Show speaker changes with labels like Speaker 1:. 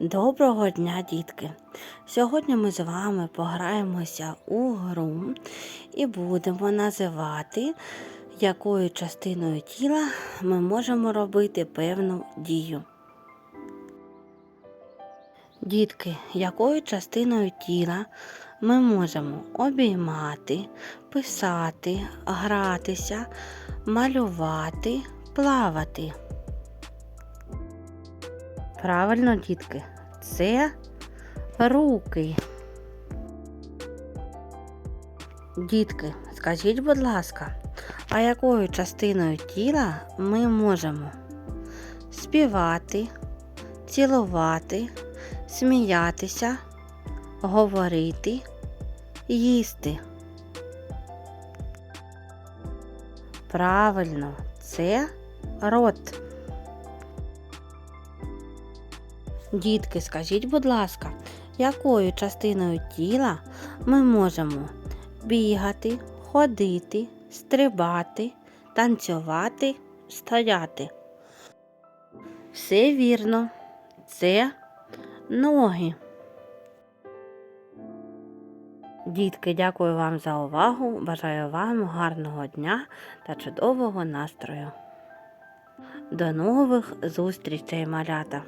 Speaker 1: Доброго дня, дітки! Сьогодні ми з вами пограємося у гру і будемо називати, якою частиною тіла ми можемо робити певну дію. Дітки, якою частиною тіла ми можемо обіймати, писати, гратися, малювати, плавати. Правильно, дітки, це руки. Дітки, скажіть, будь ласка, а якою частиною тіла ми можемо співати, цілувати, сміятися, говорити, їсти? Правильно, це рот. Дітки, скажіть, будь ласка, якою частиною тіла ми можемо бігати, ходити, стрибати, танцювати, стояти? Все вірно, це ноги. Дітки, дякую вам за увагу. Бажаю вам гарного дня та чудового настрою. До нових зустрічей, малята!